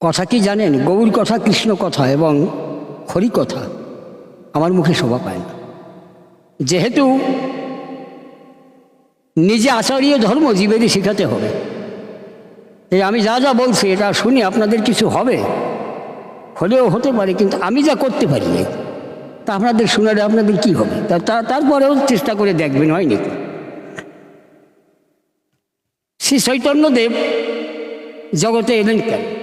কথা কি জানেন? গৌর কথা, কৃষ্ণ কথা এবং হরি কথা আমার মুখে শোভা পায় না। যেহেতু নিজে আচার্য ধর্ম জীবেরই শেখাতে হবে। এই আমি যা যা বলছি, এটা শুনে আপনাদের কিছু হবে। হলেও হতে পারে, কিন্তু আমি যা করতে পারি না তা আপনাদের শুনালে আপনাদের কি হবে? তা- তারপরেও চেষ্টা করে দেখবেন, হয়নি? শ্রী চৈতন্যদেব জগতে এলেন কেন?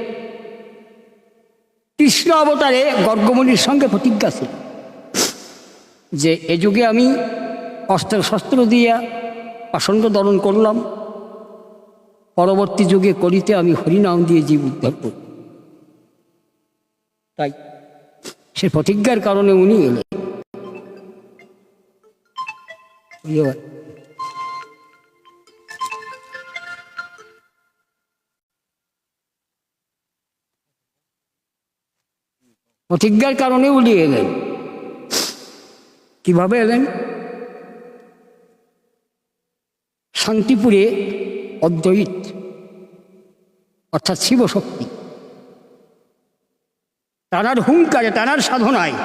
কৃষ্ণ অবতারে গর্গমণির সঙ্গে প্রতিজ্ঞা ছিল যে এ যুগে আমি অস্ত্র শস্ত্র দিয়া পাষণ্ড দরণ করলাম। পরবর্তী যুগে করিতে আমি হরিনাম দিয়ে জীব উদ্ধার করব। তাই সে প্রতিজ্ঞার কারণে উনি এলেন। প্রতিজ্ঞার কারণে উনি এলেন কীভাবে এলেন? শান্তিপুরে অদ্বৈত, অর্থাৎ শিবশক্তি। তানার হুঙ্কারে তানার সাধনায়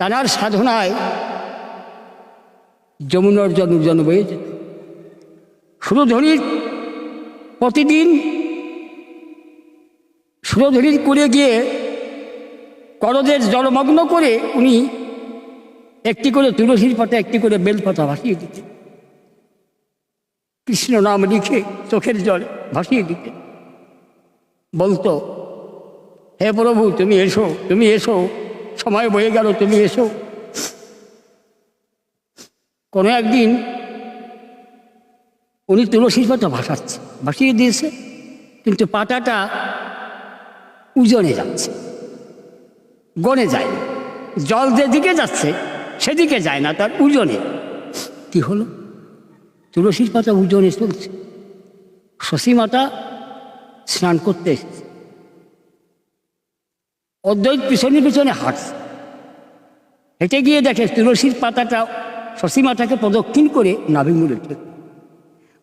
তানার সাধনায় যমুনার জন্ম জন বয়ে যেত। সুরধনির প্রতিদিন সুরধরির করে গিয়ে করদের জলমগ্ন করে উনি একটি করে তুলসীর পাতা, একটি করে বেলপাতা ভাসিয়ে দিতেন। কৃষ্ণ নাম লিখে চোখের জল ভাসিয়ে দিতেন। বলতো, হে প্রভু, তুমি এসো তুমি এসো, সময় বয়ে গেল, তুমি এসো। কোনো একদিন উনি তুলসীর পাতা ভাসাচ্ছে, ভাসিয়ে দিয়েছে, কিন্তু পাতাটা উজনে যাচ্ছে। গনে যায়। না জল যেদিকে যাচ্ছে, সেদিকে যায় না তার উজনে। কি হলো? তুলসীর পাতা উজনে চলছে। শশী মাতা স্নান করতে এসেছে। অদ্বৈত পিছনে পিছনে হাঁটছে। হেঁটে গিয়ে দেখে তুলসীর পাতাটা শশী মাতাকে প্রদক্ষিণ করে নাভি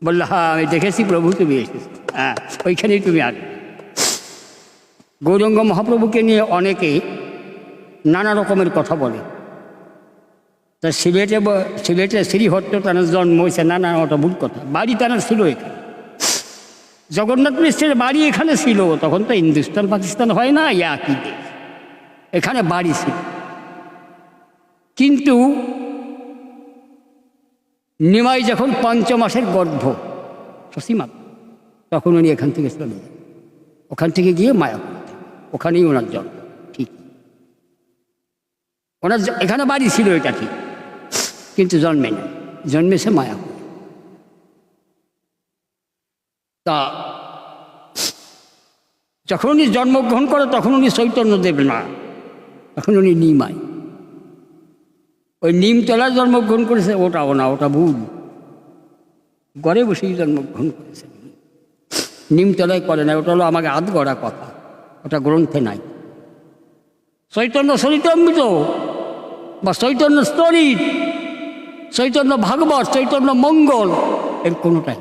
বলল হ্যাঁ আমি দেখেছি প্রভু, তুমি এসেছ। হ্যাঁ ওইখানেই তুমি আসবে। গৌরঙ্গ মহাপ্রভুকে নিয়ে অনেকে নানা রকমের কথা বলে। তা সিলেটে সিলেটে শ্রীহট্ট তার জন্ম হয়েছে, নানা ওটা ভুল কথা। বাড়ি তার ছিল এখানে। জগন্নাথ মিশ্রের বাড়ি এখানে ছিল, তখন তো হিন্দুস্তান পাকিস্তান হয় না একই দেশ। এখানে বাড়ি ছিল। কিন্তু নিমাই যখন পঞ্চ মাসের গর্ভ শশীমা তখন উনি এখান থেকে চলে যান। ওখান থেকে গিয়ে মায়া করতে ওখানেই ওনার জন্ম, ঠিক। ওনার এখানে বাড়ি ছিল এটা ঠিক, কিন্তু জন্মে না জন্মেছে মায়া তা যখন উনি জন্মগ্রহণ করে, তখন উনি চৈতন্য দেব না তখন উনি নিমাই। ওই নিমতলায় জন্মগ্রহণ করেছে, ওটাও না, ওটা ভুল। ঘরে বসেই জন্মগ্রহণ করেছে। নিমতলায় করে না ওটা হলো আমাকে আধ গড়া কথা। ওটা গ্রন্থে নাই। চৈতন্য চরিতামৃত বা চৈতন্য স্তরিত চৈতন্য ভাগবত, চৈতন্য মঙ্গল, এর কোনোটাই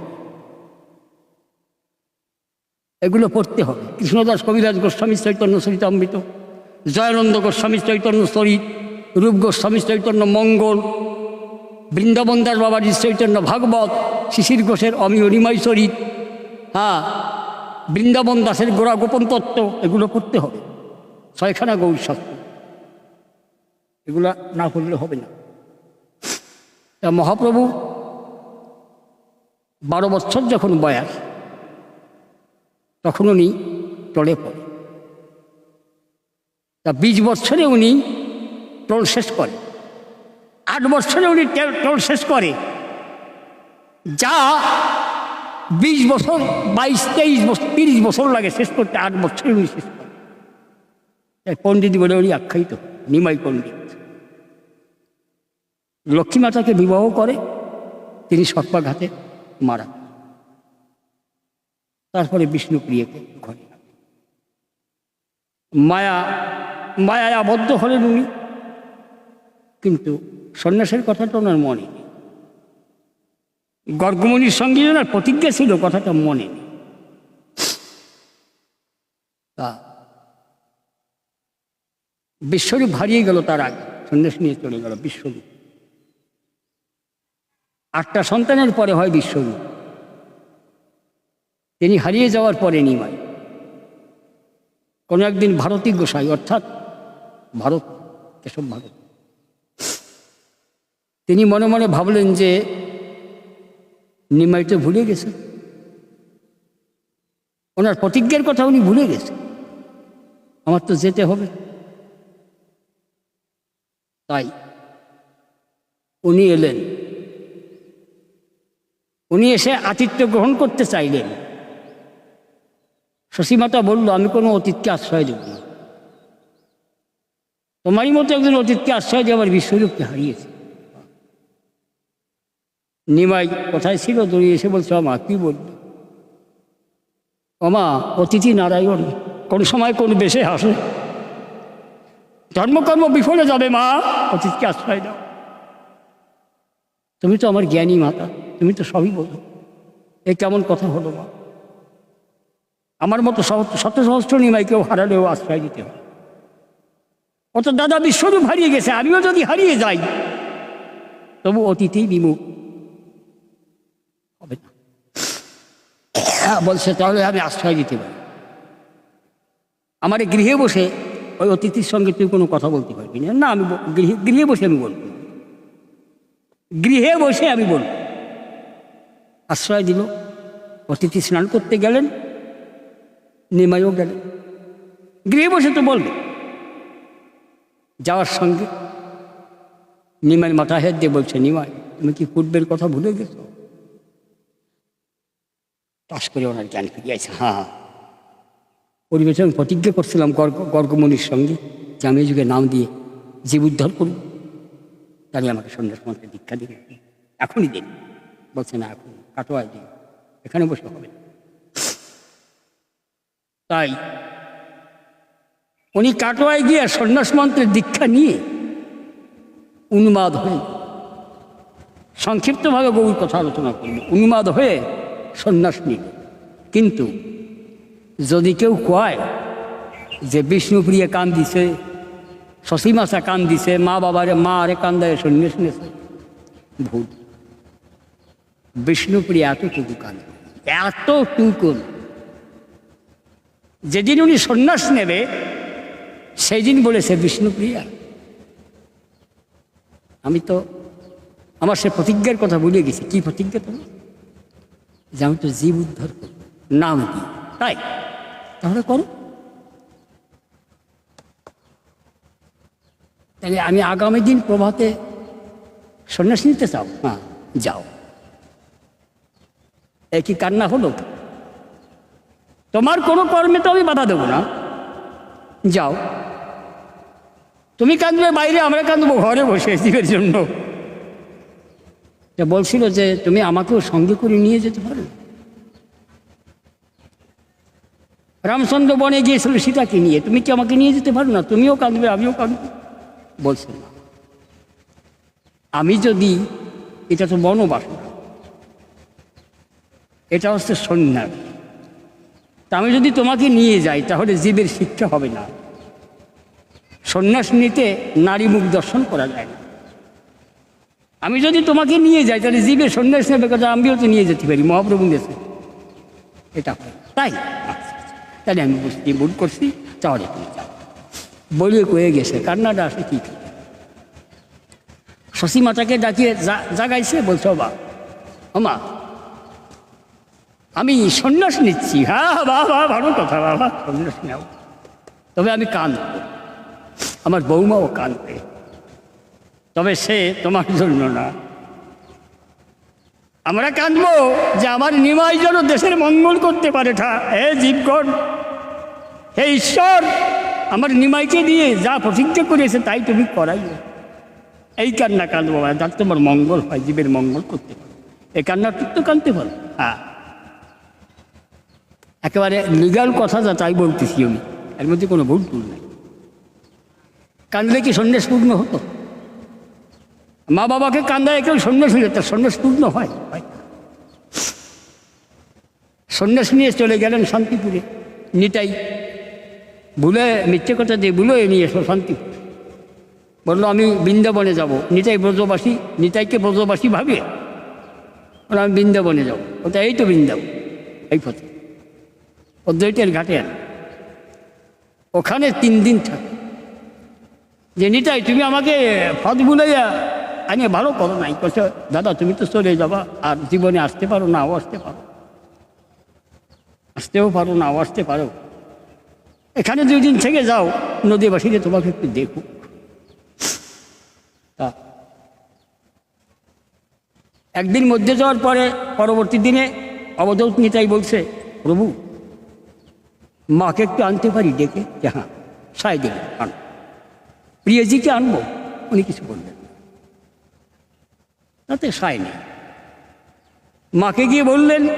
এগুলো পড়তে হবে। কৃষ্ণদাস কবিরাজ গোস্বামী চৈতন্য চরিতামৃত, জয়ানন্দ গোস্বামী চৈতন্য স্তরিত রূপ গোস্বামী চৈতন্য মঙ্গল, বৃন্দাবন দাস বাবাজির চৈতন্য ভাগবত, শিশির ঘোষের অমিয় নিমাই চরিত। হ্যাঁ বৃন্দাবন দাসের গোড়া গোপন তত্ত্ব, এগুলো করতে হবে। ছয়খানা গৌর শাস্ত্র। এগুলা না করলে হবে না। তা মহাপ্রভু বারো বছর যখন বয়স, তখন উনি টলে পড়ে। তা বিশ বছরে উনি টোল শেষ করে। আট বছরে উনি টোল শেষ করে। যা বিশ বছর, বাইশ, তেইশ বছর, তিরিশ বছর লাগে, শেষ করতে, আট বছর উনি শেষ করে তাই পণ্ডিত বলে উনি আখ্যায়িত, নিমাই পণ্ডিত লক্ষ্মী মাতাকে বিবাহ করে, তিনি সর্পাঘাতে মারা। তারপরে বিষ্ণুপ্রিয়কে ঘরে। মায়া, মায়ায় আবদ্ধ হলেন উনি কিন্তু সন্ন্যাসের কথাটা ওনার মনে গর্গমণির সঙ্গে ওনার প্রতিজ্ঞা ছিল, কথাটা মনে তা বিশ্বরূপ হারিয়ে গেল তার আগে, সন্ন্যাস নিয়ে চলে গেল বিশ্বরূপ। আটটা সন্তানের পরে হয় বিশ্বরূপ। তিনি হারিয়ে যাওয়ার পরে নিমাই। কোনো একদিন ভারতী গোসাই, অর্থাৎ ভারত, কেশব ভারত। তিনি মনে মনে ভাবলেন যে নিমাই তো ভুলে গেছে। ওনার প্রতিজ্ঞার কথা উনি ভুলে গেছে। আমার তো যেতে হবে। তাই উনি এলেন। উনি এসে আতিথ্য গ্রহণ করতে চাইলেন। শশীমাতা বলল, আমি কোনো অতীতকে আশ্রয় দেব না। তোমারই মতো একজন অতীতকে আশ্রয় দেওয়ার বিশ্বরূপকে হারিয়েছে। নিমাই কোথায় ছিল? দৌড়িয়ে এসে বলছে আমা কি বলবে? ওমা, অতিথি নারায়ণ, কোন সময় কোন বেশে হাসে ধর্মকর্ম বিফলে যাবে, মা, অতিথিকে আশ্রয় দাও। তুমি তো আমার জ্ঞানী মাতা, তুমি তো সবই বলো। এ কেমন কথা হলো, মা? আমার মতো শত সহস্র নিমাইকেও হারালেও আশ্রয় দিতে হবে। অত দাদা বিশ্বরূপ হারিয়ে গেছে, আমিও যদি হারিয়ে যাই, তবু অতিথি বিমুখ হবে না হ্যাঁ, বলছে, তাহলে আমি আশ্রয় দিতে পারি। আমার গৃহে বসে ওই অতিথির সঙ্গে তুই কোনো কথা বলতে পারবি না। না, আমি গৃহে গৃহে বসে আমি বলব। গৃহে বসে আমি বলব। আশ্রয় দিল। অতিথি স্নান করতে গেলেন। নিমাইও গেলেন। গৃহে বসে তো বলবে। যাওয়ার সঙ্গে নিমাই মাথা হেদ দিয়ে বলছে, নিমাই, তুমি কি পূর্বের কথা ভুলে গেছো? টাস করে ওনার জ্ঞান ফিরিয়েছে হ্যাঁ হ্যাঁ। পরিবেশে আমি প্রতিজ্ঞা করছিলাম গর্গ গর্গমণির সঙ্গে যে আমি এই যুগে নাম দিয়ে জীব উদ্ধার করব। তাহলে আমাকে সন্ন্যাস মন্ত্রে দীক্ষা দিন এখনই দিন। বলছে না এখন কাটোয়ায় দিন। এখানে বসে হবে তাই উনি কাটোয়ায় গিয়ে সন্ন্যাস মন্ত্রের দীক্ষা নিয়ে উন্মাদ হয়ে সংক্ষিপ্তভাবে গৌর কথা আলোচনা করল উন্মাদ হয়ে সন্ন্যাস নিল কিন্তু যদি কেউ কয় যে বিষ্ণুপ্রিয়া কান দিছে শশীমাসা কান দিছে মা বাবারে, মা আরে কান দেয় সন্ন্যাস নিয়েছে ভুল। বিষ্ণুপ্রিয়া এতটুকু কান এতটুকু। যেদিন উনি সন্ন্যাস নেবে সেই দিন বলেছে, বিষ্ণুপ্রিয়া, আমি তো আমার সে প্রতিজ্ঞার কথা ভুলে গেছি। কি প্রতিজ্ঞা তোমার? যে আমি তো জীব উদ্ধার করব। নাম কি তাই? তাহলে করো। তাহলে আমি আগামী দিন প্রভাতে সন্ন্যাস নিতে চাও? হ্যাঁ যাও। একই কান্না হলো? তোমার কোনো কর্মে তো আমি বাধা দেবো না। যাও। তুমি কাঁদবে, বাইরে আমরা কাঁদবো, ঘরে বসে জীবের জন্য। তা বলছিল যে তুমি আমাকেও সঙ্গে করে নিয়ে যেতে পারো। রামচন্দ্র বনে গিয়েছিল সীতাকে নিয়ে, তুমি কি আমাকে নিয়ে যেতে পারো না? তুমিও কাঁদবে, আমিও কাঁদব। বলছে, না। আমি যদি, এটা তো বনবাস এটা হচ্ছে সন্ন্যাস। তা আমি যদি তোমাকে নিয়ে যাই, তাহলে জীবের শিক্ষা হবে না। সন্ন্যাস নিতে নারী মুখ দর্শন করা যায় না। আমি যদি তোমাকে নিয়ে যাই, তাহলে জীবের সন্ন্যাস নেবে কথা আমিও তো নিয়ে যেতে পারি, মহাপ্রভু দেশে এটা তাই। তাহলে আমি বুঝতে, ভুল করছি, তাহলে তুমি যাও। বলে কয়ে গেছে, কান্নাটা আসে কি? শশী মাতাকে ডাকিয়ে জাগাইছে, বলছো বা আমা আমি সন্ন্যাস নিচ্ছি। হ্যাঁ বাবা ভালো কথা বাবা সন্ন্যাস নাও। তবে আমি কান আমার বৌমাও কাঁদবে। তবে সে তোমার জন্য না। আমরা কাঁদবো যে আমার নিমাই যেন দেশের মঙ্গল করতে পারে ঠা। হে জীবগণ, হে ঈশ্বর, আমার নিমাইকে দিয়ে যা প্রতিজ্ঞা করেছে তাই তুমি করাইও। এই কান্না কাঁদবো যাতে তোমার মঙ্গল হয়, জীবের মঙ্গল করতে পারে। এই কান্না তো কাঁদতে পারো। হ্যাঁ। একেবারে লিগাল কথা যা, তাই বলতেছি আমি। এর মধ্যে কোনো ভুল টুল নেই। কান্দলে কি সন্ন্যাস পূর্ণ হতো? মা বাবাকে কান্দায় কেউ সন্ন্যাস হয়ে যেত, সন্ন্যাস পূর্ণ হয়। সন্ন্যাস নিয়ে চলে গেলেন শান্তিপুরে। নিতাই, ভুলে, মিথ্যে কথা দিয়ে ভুলে নিয়ে এসো শান্তি বলল, আমি বৃন্দাবনে যাব। নিতাই ব্রজবাসী, নিতাইকে ব্রজবাসী ভাবে? বলল, আমি বৃন্দাবনে যাব। ওটা এই তো বৃন্দাবন, এই পথে। অদ্বৈতের ঘাটে ওখানে তিন দিন থাকে। যে, নিতাই, তুমি আমাকে ফদ বুলাইয়া আনি ভালো করো নাই কছে দাদা, তুমি তো চলে যাবা, আর জীবনে আসতে পারো নাও আসতে পারো। আসতেও পারো নাও আসতে পারো। এখানে দুই দিন থেকে যাও নদীবাসীকে তোমাকে একটু দেখুক। তা, একদিন মধ্যে যাওয়ার পরে, পরবর্তী দিনে অবধূত নিতাই বলছে, প্রভু, মাকে একটু আনতে পারি ডেকে যে হ্যাঁ সাই দেবে, আন। প্রিয়জিকে আনব, উনি কিছু বললেন। না। তাতে সাই নেই। মাকে গিয়ে বললেন,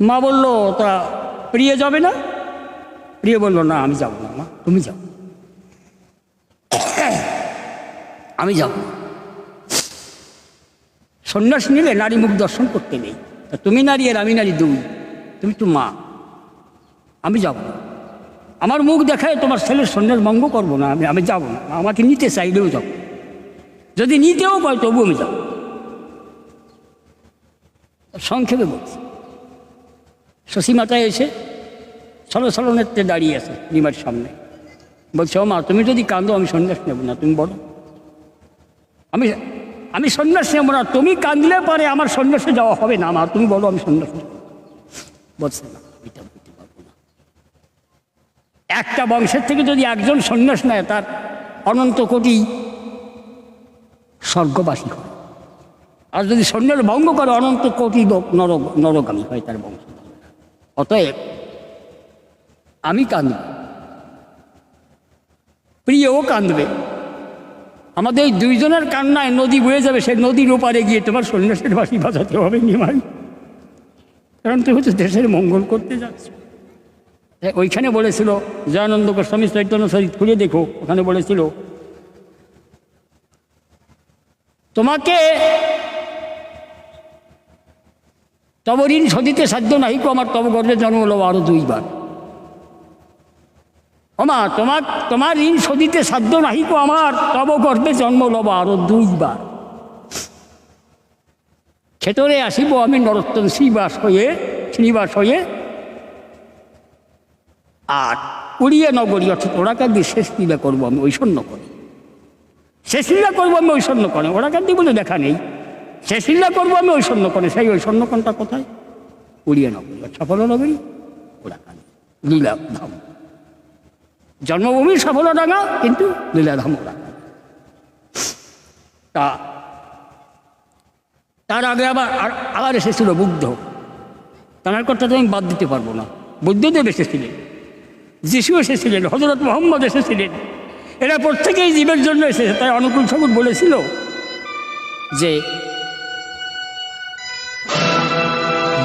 মা বলল, তা প্রিয় যাবে না? প্রিয় বলল, না, আমি যাব না, মা, তুমি যাও। আমি যাব। সন্ন্যাস নিলে নারী মুখ দর্শন করতে নেই। তা তুমি নারী আর আমি নারী দুই, তুমি তো মা। আমি যাব। আমার মুখ দেখায় তোমার ছেলের সন্ন্যাস ভঙ্গ করব না, আমি আমি যাব না আমাকে নিতে চাইলেও যাব যদি নিতেও পাই তবু আমি যাব। সংক্ষেপে বলছি। শশীমাতা এসে ছলো নেত্রে দাঁড়িয়ে আছে নিমার সামনে। বলছে, ও মা, তুমি যদি কান্দো আমি সন্ন্যাস নেব না, তুমি বলো। আমি আমি সন্ন্যাস নেব না, তুমি কাঁদলে পরে আমার সন্ন্যাসে যাওয়া হবে না, মা, তুমি বলো, আমি সন্ন্যাস নেব বলছে না। একটা বংশের থেকে যদি একজন সন্ন্যাস নেয়, তার অনন্ত কোটি স্বর্গবাসী। হয় আর যদি সন্ন্যাস ভঙ্গ করে, অনন্ত কোটি লোক নর নরগামী হয় তার বংশ। অতএব আমি কাঁদব। প্রিয়ও কাঁদবে। আমাদের দুইজনের কান্নায় নদী বয়ে যাবে, সেই নদীর ওপারে গিয়ে তোমার সন্ন্যাসের বাসি বাজাতে হবে নিমাই। কারণ তুমি হচ্ছে দেশের মঙ্গল করতে যাচ্ছে। ওইখানে বলেছিল জয়ানন্দ গোস্বামী চৈতন্য সরিত খুলে দেখো। ওখানে বলেছিল তোমাকে তব ঋণ সদিতে সাধ্য নাহি আমার তব গর্বে জন্ম হলো আরও দুইবার। ওমা তোমার তোমার ঋণ সদিতে সাধ্য নাহি আমার তব গর্বে জন্ম লব আরও দুইবার। ক্ষেতরে আসিব আমি নরোত্তম শ্রীবাস হয়ে শ্রীবাস হয়ে আর উড়িয়ে নগরী, অর্থাৎ ওরাকে দিয়ে শেষ লীলা করব আমি ঐশ্বন্য করি। শেষ লীলা করব আমি ঐশ্বন্য করে ওরাকে দিয়ে বলে দেখা নেই? শেষ লীলা করব আমি ঐশ্বন্য করে সেই ঐশ্বন্য কোনটা কোথায়? উড়িয়ে নগরী সফল নগরী ওরাকান লীলা ধাম জন্মভূমি ডাঙা কিন্তু লীলাধাম ওরা তা, তার আগে আবার আবার এসেছিল বুদ্ধ। তার কথা তো আমি বাদ দিতে পারব না। বুদ্ধদেব এসেছিলেন। যিশু এসেছিলেন। হজরত মোহাম্মদ এসেছিলেন। এরা প্রত্যেকেই জীবের জন্য এসেছে, তাই অনুকূল ঠাকুর বলেছিল। যে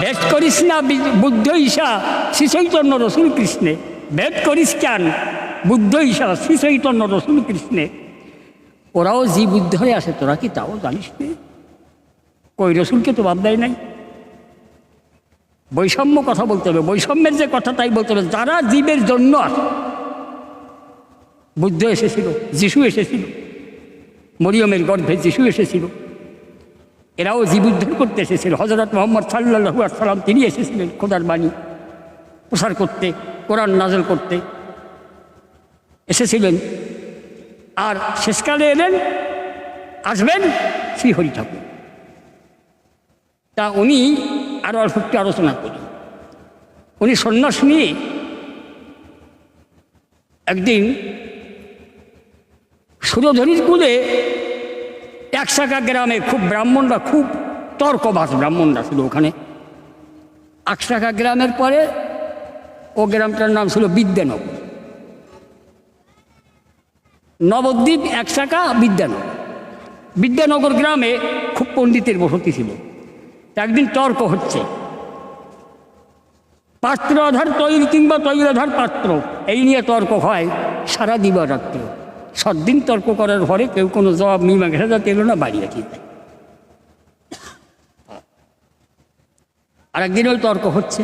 ভেদ করিস না বুদ্ধ ঈশা, শ্রী চৈতন্য রসুল কৃষ্ণে। ভেদ করিস কেন? বুদ্ধ ঈশা, শ্রী চৈতন্য রসুল কৃষ্ণে। ওরাও জি বুদ্ধ হয়ে আসে, তোরা কি তাও জানিস নে? কই রসুলকে তো বাদ দেয় নাই। বৈষম্য কথা বলতে হবে, বৈষম্যের যে কথা তাই বলতে হবে, যারা জীবের জন্য আসে বুদ্ধ এসেছিল, যিশু এসেছিল, মরিয়মের গর্ভে যিশু এসেছিল। এরাও জীব উদ্ধার করতে এসেছিল। হজরত মোহাম্মদ সাল্লাহু সাল্লাম তিনি এসেছিলেন খোদার বাণী, প্রসার করতে, কোরআন নাজল করতে। এসেছিলেন। আর শেষকালে এলেন, আসবেন শ্রীহরি ঠাকুর। তা উনি আরও অল্প একটু আলোচনা করি। উনি সন্ন্যাস নিয়ে একদিন সুরধরির কুলে একশাখা গ্রামে খুব ব্রাহ্মণরা, খুব তর্কবাস ব্রাহ্মণরা ছিল ওখানে। একশাখা গ্রামের পরে ও গ্রামটার নাম ছিল বিদ্যানগর। নবদ্বীপ একশাখা বিদ্যানগর। বিদ্যানগর গ্রামে খুব পণ্ডিতের বসতি ছিল। একদিন তর্ক হচ্ছে। পাত্র আধার তৈল কিংবা তৈল আধার পাত্র, এই নিয়ে তর্ক হয় সারা দিবারাত্র। সদ্দিন তর্ক করার পরে কেউ কোনো জবাব মীমাংসা এলো না, বাড়ি দেয় আর একদিন ওই তর্ক হচ্ছে।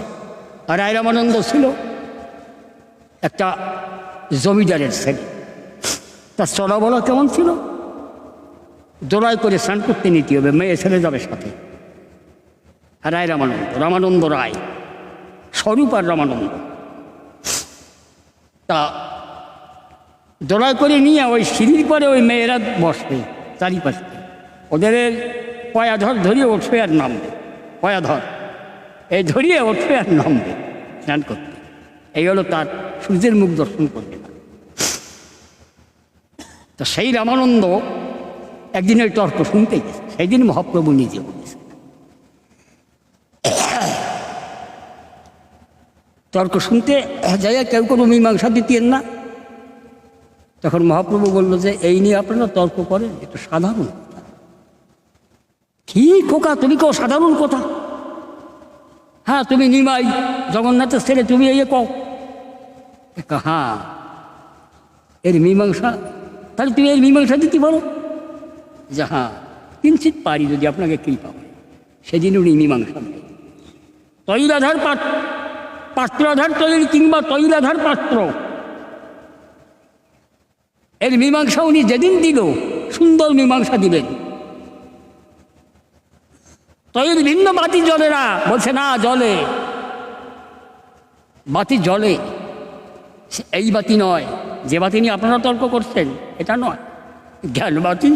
আর রায় রামানন্দ ছিল। একটা জমিদারের ছেলে। তার চলা বলা কেমন ছিল? দোড়াই করে স্নান করতে নিতে হবে, মেয়ে ছেলে যাবে সাথে। রায় রামানন্দ রামানন্দ রায়, স্বরূপ আর রামানন্দ। তা দোড়াই করে নিয়ে ওই সিঁড়ির পরে ওই মেয়েরা বসবে, চারিপাশে। ওদের পয়াধর ধরিয়ে উঠবে আর নামবে, পয়াধর। এই ধরিয়ে উঠবে আর নামবে, স্নান করতে। এই হলো তার সূর্যের মুখ দর্শন করবে না তো সেই রামানন্দ একদিন ওই তর্ক শুনতে গেছে সেই দিন মহাপ্রভু নিজে বলেছে তর্ক শুনতে যাই কেউ কোনো মীমাংসা দিতেন না। তখন মহাপ্রভু বলল যে, এই নিয়ে আপনারা তর্ক করেন একটু সাধারণ কি খোকা, তুমি কেউ সাধারণ কথা? হ্যাঁ তুমি নিমাই, জগন্নাথের ছেলে, তুমি এই কও। হ্যাঁ এর মীমাংসা, তাহলে তুমি এর মীমাংসা দিতে পারো? যে হ্যাঁ কিঞ্চিত পারি যদি আপনাকে কৃপা হয় সেদিন উনি মীমাংসা দেয় তৈলাধার পাত্র পাত্রাধার তৈরি কিংবা তৈলাধার পাত্র এর মীমাংসা উনি যেদিন দিল, সুন্দর মীমাংসা দিবেন। তৈল ভিন্ন বাতি জলে না, বলছে, না জলে বাতি জলে এই বাতি নয়, যে বাতি নিয়ে আপনারা তর্ক করছেন, এটা নয়, জ্ঞান বাতি।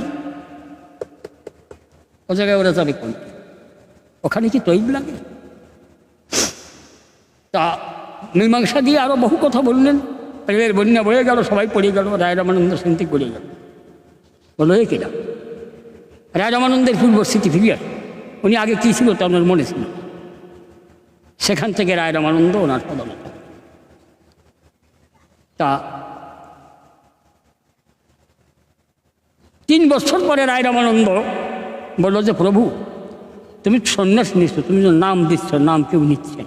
ও জায়গায় ওরা যাবে কোন ওখানে কি তৈল লাগে? তা মীমাংসা দিয়ে আরও বহু কথা বললেন। প্রেমের বন্যা বয়ে গেল, সবাই পড়ে গেল রায় রামানন্দ শান্তি পড়ে গেল। বলো, এ কিনা রায় রামানন্দের পূর্বস্থিতি ফিরে আসে। উনি আগে কী ছিল তা ওনার মনে ছিল সেখান থেকে রায় রামানন্দ ওনার পদমত তা তিন বছর পরে রায় রামানন্দ বলল যে, প্রভু, তুমি সন্ন্যাস নিচ্ছ তুমি নাম দিচ্ছ, নাম কেউ নিচ্ছে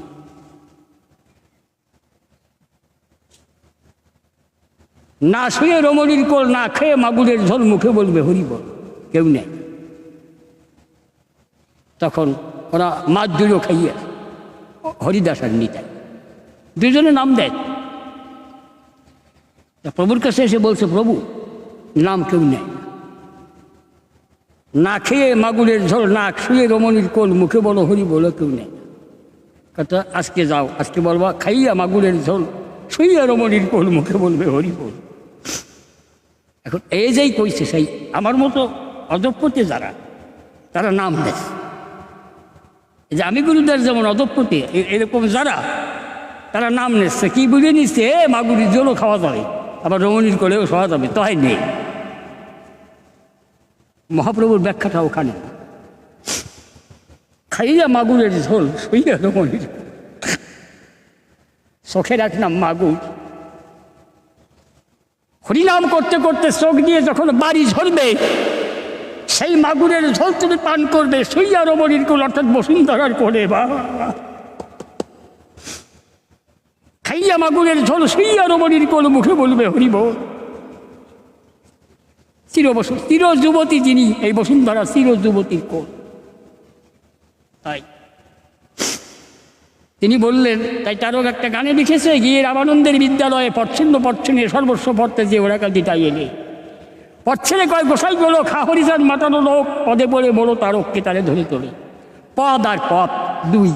না। শুয়ে রমণীর কোল না খেয়ে মাগুরের ঝোল মুখে বলবে হরি বল কেউ নেই তখন ওরা মাছ দুটো খাইয়ে হরিদাস আর নিতাই দুজনে নাম দেয় প্রভুর কাছে এসে বলছে, প্রভু, নাম কেউ নেয় না। খেয়ে মাগুরের ঝোল, না শুয়ে রমণীর কোল মুখে বলো হরি বলো কেউ নেই। কথা আজকে যাও, আজকে বলবা, খাইয়া মাগুরের ঝোল, শুইয়া রমণীর কোল মুখে বলবে হরি বল এখন এই যেই কইছে সেই আমার মতো অদপ্যতে যারা, তারা নাম দেয়। যে আমি গুরুদাস যেমন অদপ্যতে এ- এরকম যারা, তারা নাম নিচ্ছে। কি বুঝে নিচ্ছে? এ, মাগুরির জলও খাওয়া যাবে, আবার রমণীর কোলেও খাওয়া যাবে তাই নেই। মহাপ্রভুর ব্যাখ্যাটা ওখানে। খাইয়া মাগুরের ঝোল, শুইয়া রমণীর। চোখে রাখলাম মাগুর। হরিনাম করতে করতে চোখ দিয়ে যখন বাড়ি ঝরবে, সেই মাগুরের ঝোল তুমি পান করবে শুইয়া রমণীর কোল, অর্থাৎ বসুন্ধরার কোলে বা। খাইয়া মাগুরের ঝোল শুইয়া রমণীর কোল, মুখে বলবে, হরিব, চির বসু, চির যুবতী যিনি, এই বসুন্ধরা চির যুবতীর কোল। তাই তিনি বললেন, তাই তারও একটা গানে লিখেছে, গিয়ে রামানন্দের বিদ্যালয়ে পচ্ছিন্ন পচ্ছিন্ন সর্বস্ব পড়তে যে ওরা কাল দিতাই এলে। পচ্ছেলে কয় গোসাই গেলো, খাহরিজান মাতানো লোক পদে পড়ে বড় তারককে তারে ধরে তোলে। পদ আর পথ দুই।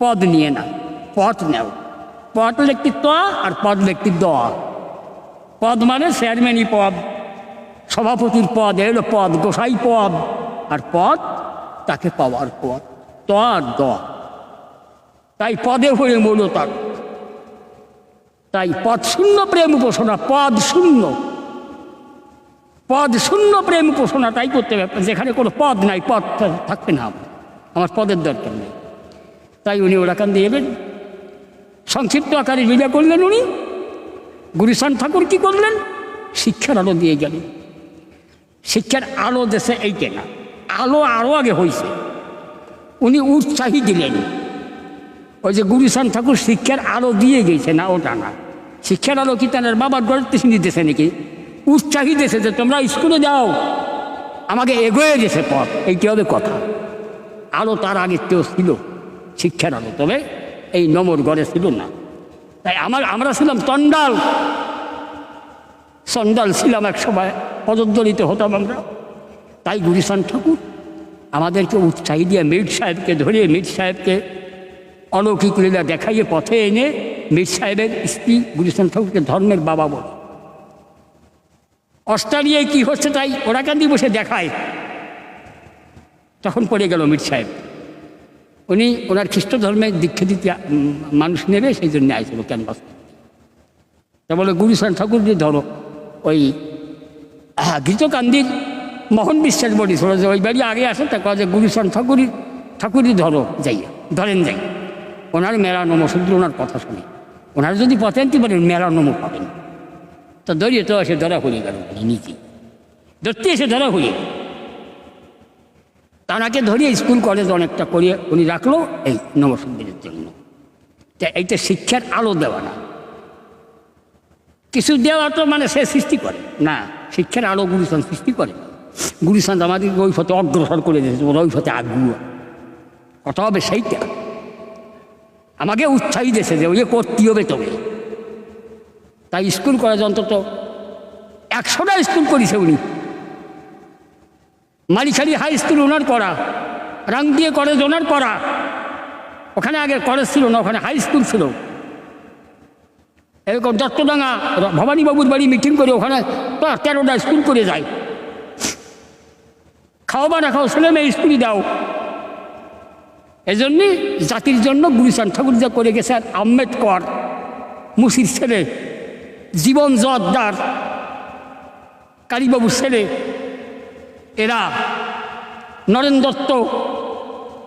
পদ নিয়ে না পথ নেও। পথ লিখতি ত আর পদ লিখতি দ। পদ মানে চেয়ারম্যানই পদ, সভাপতির পদ, এলো পদ, গোসাই পদ, আর পদ তাকে পাওয়ার পদ, ত আর দ। তাই পদে হয়ে মূল তার তাই পদ শূন্য প্রেম উপাসনা, পদ শূন্য। পদ শূন্য প্রেম উপাসনা, তাই করতে হবে। যেখানে কোনো পদ নাই, পদ থাকবে না আমার। আমার পদের দরকার নেই। তাই উনি ওরাকান দিয়ে এলেন। সংক্ষিপ্ত আকারে লীলা করলেন উনি। গুরুসান ঠাকুর কি করলেন? শিক্ষার আলো দিয়ে গেলেন। শিক্ষার আলো দেশে এইটে না, আলো আরও আগে হয়েছে উনি উৎসাহী দিলেন। ওই যে গুরুসান ঠাকুর শিক্ষার আলো দিয়ে গেছে না ওটা না। শিক্ষার আলো কি তার বাবার গড়তে দিতেছে নাকি? উৎসাহী দেশে যে তোমরা স্কুলে যাও। আমাকে এগোয়ে গেছে পথ। এইটি হবে কথা। আলো তার আগে তেও ছিল, শিক্ষার আলো। তবে এই নমর গড়ে ছিল না। তাই আমার, আমরা ছিলাম তন্ডাল। সন্ডাল ছিলাম এক সময়। পদদলিত হতাম আমরা। তাই গুরিসান ঠাকুর আমাদেরকে উৎসাহী দিয়ে মীর সাহেবকে ধরিয়ে, মীর সাহেবকে অলৌকিক লীলা দেখাইয়ে পথে এনে মীর সাহেবের স্ত্রী গুরিসান ঠাকুরকে ধর্মের বাবা বলে। অস্ট্রেলিয়ায় কী হচ্ছে তাই ওরা কান্দি বসে দেখায়। তখন পড়ে গেল মীর সাহেব। উনি ওনার খ্রিস্ট ধর্মের দীক্ষা দিতে মানুষ নেবে, সেই জন্য আইছিল ক্যানভাস। তা বলে গুরুসান ঠাকুর যে ধরো, ওই গীতকান্দির মোহন বিশ্বাস বলেছিল যে ওই বাড়ি আগে আসে, তা যে গুরুসান ঠাকুরই ঠাকুরই ধরো, যাইয়া, ধরেন যাই ওনার মেলানোমো শুধু ওনার কথা শুনে। ওনার যদি পথে আনতে পারেন মেলানোমো পাবেন। তো দড়িয়ে তো এসে ধরা হয়ে গেল নিজে। ধরতে এসে ধরা হয়ে। তানাকে ধরিয়ে স্কুল, কলেজ অনেকটা করিয়ে উনি রাখল এই নবসুদ্দিনের জন্য। তা এইটা শিক্ষার আলো দেওয়া না। কিছু দেওয়া তো মানে সে সৃষ্টি করে। না, শিক্ষার আলো গুরুস্থান সৃষ্টি করে। গুরুস্থান আমাদেরকে ওই অগ্রসর করে দিয়েছে ওই পথে কথা হবে সেইটা। আমাকে উৎসাহী দিয়েছে যে ওই যে করতে হবে তবে তাই স্কুল কলেজ অন্তত একশোটা স্কুল করেছে উনি। মালিখালি হাই স্কুল ওনার করা রাং দিয়ে কলেজ ওনার করা, ওখানে আগে কলেজ ছিল না, ওখানে হাই স্কুল ছিল। এরকম দত্তডাঙ্গা ভবানীবাবুর বাড়ি মিটিং করে ওখানে তেরোটা স্কুল করে যায়। খাওয়া না খাও ছেলে মেয়ে স্কুলই দাও। এজন্যে জাতির জন্য গুরুচান ঠাকুর যা করে গেছে আর আম্বেদকর, মুসির ছেলে, জীবন জোয়ারদার, কালীবাবুর ছেলে, এরা নরেন দত্ত,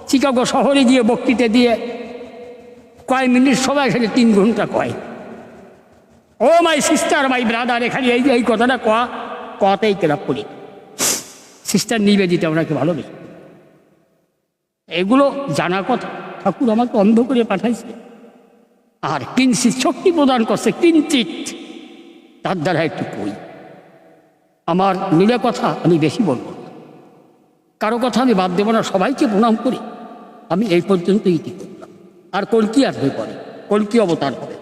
চিকাগো শহরে গিয়ে বক্তৃতা দিয়ে কয় মিনিট সবাই এখানে তিন ঘণ্টা কয়। ও মাই সিস্টার মাই ব্রাদার এখানে এই এই কথাটা কয়া কতেই কেরাপ করি। সিস্টার নিবেদিতা, ওনাকে ভালোবেসে। এগুলো জানা কথা। ঠাকুর আমাকে অন্ধ করে পাঠাইছে। আর কিঞ্চিত শক্তি প্রদান করছে কিঞ্চিত তার দ্বারা একটু কই। আমার মিলে কথা আমি বেশি বলব। কারও কথা আমি বাদ দেব না, সবাইকে প্রণাম করি। আমি এই পর্যন্ত ইতি করলাম আর কলকি আসবে পরে কলকি অবতার হবে।